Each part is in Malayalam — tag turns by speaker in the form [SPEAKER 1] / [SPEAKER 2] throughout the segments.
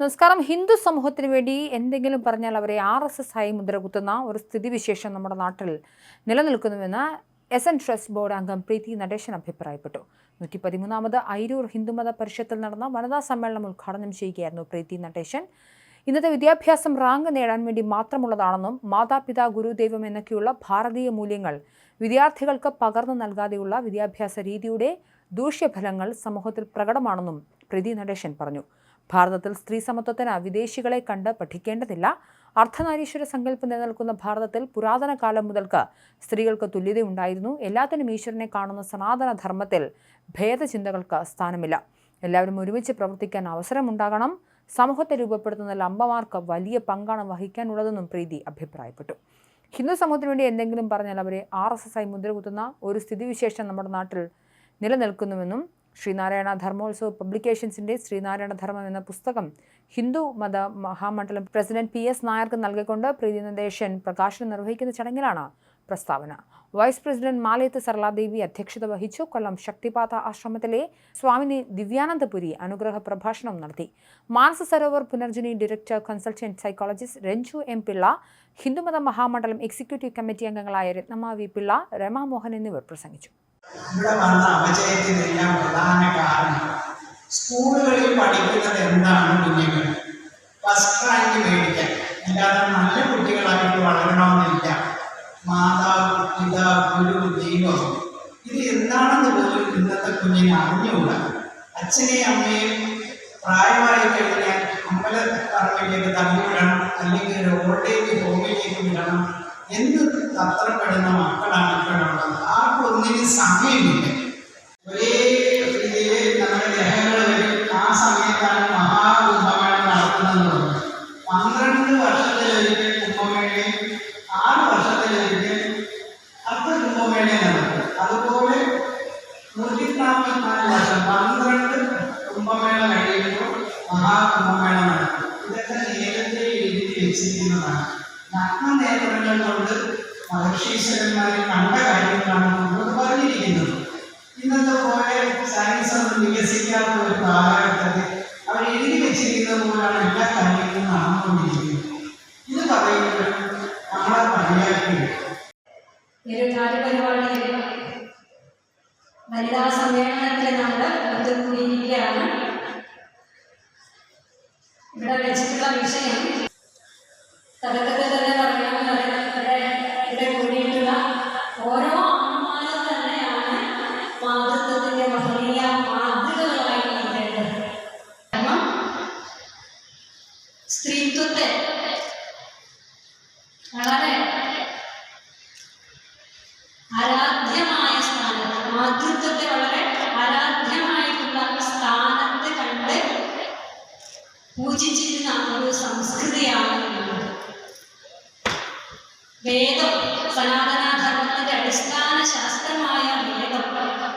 [SPEAKER 1] നമസ്കാരം. ഹിന്ദു സമൂഹത്തിന് വേണ്ടി എന്തെങ്കിലും പറഞ്ഞാൽ അവരെ ആർ എസ് എസ് ആയി മുദ്രകുത്തുന്ന ഒരു സ്ഥിതിവിശേഷം നമ്മുടെ നാട്ടിൽ നിലനിൽക്കുന്നുവെന്ന് എസ് എൻ ട്രസ്റ്റ് ബോർഡ് അംഗം പ്രീതി നടേശൻ അഭിപ്രായപ്പെട്ടു. നൂറ്റി പതിമൂന്നാമത് അയിരൂർ ഹിന്ദുമത പരിഷത്തിൽ നടന്ന വനിതാ സമ്മേളനം ഉദ്ഘാടനം ചെയ്യുകയായിരുന്നു പ്രീതി നടേശൻ. ഇന്നത്തെ വിദ്യാഭ്യാസം റാങ്ക് നേടാൻ വേണ്ടി മാത്രമുള്ളതാണെന്നും മാതാപിതാ ഗുരുദൈവം എന്നൊക്കെയുള്ള ഭാരതീയ മൂല്യങ്ങൾ വിദ്യാർത്ഥികൾക്ക് പകർന്നു നൽകാതെയുള്ള വിദ്യാഭ്യാസ രീതിയുടെ ദൂഷ്യഫലങ്ങൾ സമൂഹത്തിൽ പ്രകടമാണെന്നും പ്രീതി നടേശൻ പറഞ്ഞു. ഭാരതത്തിൽ സ്ത്രീ സമത്വത്തിന് വിദേശികളെ കണ്ട് പഠിക്കേണ്ടതില്ല. അർദ്ധനാരീശ്വര സങ്കല്പം നിലനിൽക്കുന്ന ഭാരതത്തിൽ പുരാതന കാലം മുതൽക്ക് സ്ത്രീകൾക്ക് തുല്യതയുണ്ടായിരുന്നു. എല്ലാത്തിനും ഈശ്വരനെ കാണുന്ന സനാതന ധർമ്മത്തിൽ ഭേദചിന്തകൾക്ക് സ്ഥാനമില്ല. എല്ലാവരും ഒരുമിച്ച് പ്രവർത്തിക്കാൻ അവസരമുണ്ടാകണം. സമൂഹത്തെ രൂപപ്പെടുത്തുന്ന ലംബമാർക്ക് വലിയ പങ്കാണ് വഹിക്കാനുള്ളതെന്നും പ്രീതി അഭിപ്രായപ്പെട്ടു. ഹിന്ദു സമൂഹത്തിന് വേണ്ടി എന്തെങ്കിലും പറഞ്ഞാൽ അവരെ ആർ എസ് എസ് ആയി മുദ്രകുത്തുന്ന ഒരു സ്ഥിതിവിശേഷം നമ്മുടെ നാട്ടിൽ നിലനിൽക്കുന്നുവെന്നും ശ്രീനാരായണ ധർമ്മോത്സവ പബ്ലിക്കേഷൻസിന്റെ ശ്രീനാരായണ ധർമ്മം എന്ന പുസ്തകം ഹിന്ദു മത മഹാമണ്ഡലം പ്രസിഡന്റ് പി എസ് നായർക്ക് നൽകിക്കൊണ്ട് പ്രീതി നിർദ്ദേശൻ പ്രകാശനം നിർവഹിക്കുന്ന ചടങ്ങിലാണ് പ്രസ്താവന. വൈസ് പ്രസിഡന്റ് മാലയത്ത് സർലാദേവി അധ്യക്ഷത വഹിച്ചു. കൊല്ലം ശക്തിപാത ആശ്രമത്തിലെ സ്വാമിനി ദിവ്യാനന്ദപുരി അനുഗ്രഹ പ്രഭാഷണം നടത്തി. Manasa Sarovar Punarjani director consultant psychologist Ranju M Pillai ഹിന്ദുമത മഹാമണ്ഡലം എക്സിക്യൂട്ടീവ് കമ്മിറ്റി അംഗങ്ങളായ രത്നമാവി പിള്ള രമാമോഹൻ എന്നിവർ പ്രസംഗിച്ചു.
[SPEAKER 2] ഇവിടെ വന്ന അപജയത്തിനെല്ലാം പ്രധാന കാരണം സ്കൂളുകളിൽ പഠിക്കുന്നത് എന്താണ് കുഞ്ഞുങ്ങൾ? ഫസ്റ്റ് റാങ്ക് മേടിക്കാൻ. അല്ലാതെ നല്ല കുട്ടികളായിട്ട് വളരണമെന്നില്ല. മാതാവ് പിതാ ഗുരു ദൈവം. ഇത് എന്താണെന്ന് പോലും ഇന്നത്തെ കുഞ്ഞിന് അറിഞ്ഞുകൂടാ. അച്ഛനെയും അമ്മയും പ്രായമായി കഴിഞ്ഞാൽ അമ്പല പറമ്പിലേക്ക് തള്ളിവിടണം അല്ലെങ്കിൽ ഒരു ഓൾഡ് ഏജ് ഹോമിലേക്ക് വിടണം. എന്ന് തത്രപ്പെടുന്ന മക്കളാണ് ഇപ്പോഴുള്ളത് ആർക്കും ഒന്നിനും സമയമില്ല. ഒരേ രീതിയിൽ നമ്മുടെ ഗ്രഹങ്ങളിൽ ആ സമയത്താണ് മഹാകുംഭമേള പറഞ്ഞു പന്ത്രണ്ട് വർഷത്തിലൊരിക്കൽ കുംഭമേളയും ആറ് വർഷത്തിലൊരിക്കൽ അർദ്ധ കുംഭമേളയും നടത്തും അതുപോലെ നൂറ്റി നാൽപ്പത്തിനാല് വർഷം പന്ത്രണ്ട് കുംഭമേള കഴിയുമ്പോൾ മഹാകുംഭമേള നടക്കും. ഇതൊക്കെ നേരത്തെ എഴുതി വെച്ചിരിക്കുന്നതാണ്. നഗ്നനേത്രങ്ങൾ നമ്മൾ മഹർഷീശ്വരന്മാരെ കണ്ട കാര്യങ്ങളാണ് നമ്മൾ പറഞ്ഞിരിക്കുന്നത്. ഇന്നത്തെ പോലെ സയൻസ് ഒന്നും വികസിക്കാത്ത ഒരു കാലഘട്ടത്തിൽ അവർ എഴുതി വെച്ചിരിക്കുന്ന പോലാണ് എല്ലാ കാര്യങ്ങളും നടന്നുകൊണ്ടിരിക്കുന്നത്. ഇത് പറയുമ്പോൾ നമ്മളെ പണിയാക്കി
[SPEAKER 3] വനിതാ സമ്മേളനത്തിൽ നമ്മൾ ഒത്തുകൂടിയിരിക്കുകയാണ് ഇവിടെ വെച്ചിട്ടുള്ള വിഷയം തുടക്കത്തിൽ പൂജിച്ചിരുന്ന ഒരു സംസ്കൃതിയാണ് ഉള്ളത് വേദം സനാതനധർമ്മത്തിന്റെ അടിസ്ഥാന ശാസ്ത്രമായ വേദം.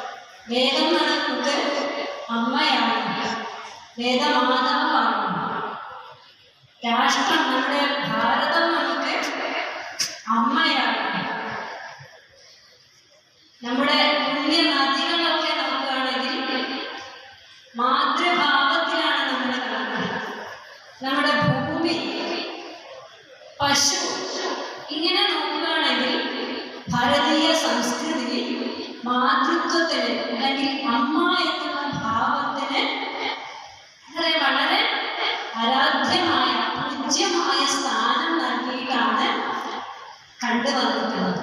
[SPEAKER 3] വേദം നടക്കുന്നത് അമ്മയാണ്. വേദമാതാവാണ്. രാഷ്ട്രം നമ്മുടെ ഭാരതം നമുക്ക് അമ്മയാണ്. ഭാരതീയ സംസ്കൃതിയിൽ മാതൃത്വത്തിന് അല്ലെങ്കിൽ അമ്മ എന്ന ഭാവത്തിന് വളരെ വളരെ ആരാധ്യമായ പൂജ്യമായ സ്ഥാനം നൽകിയിട്ടാണ് കണ്ടുവന്നിട്ടുള്ളത്.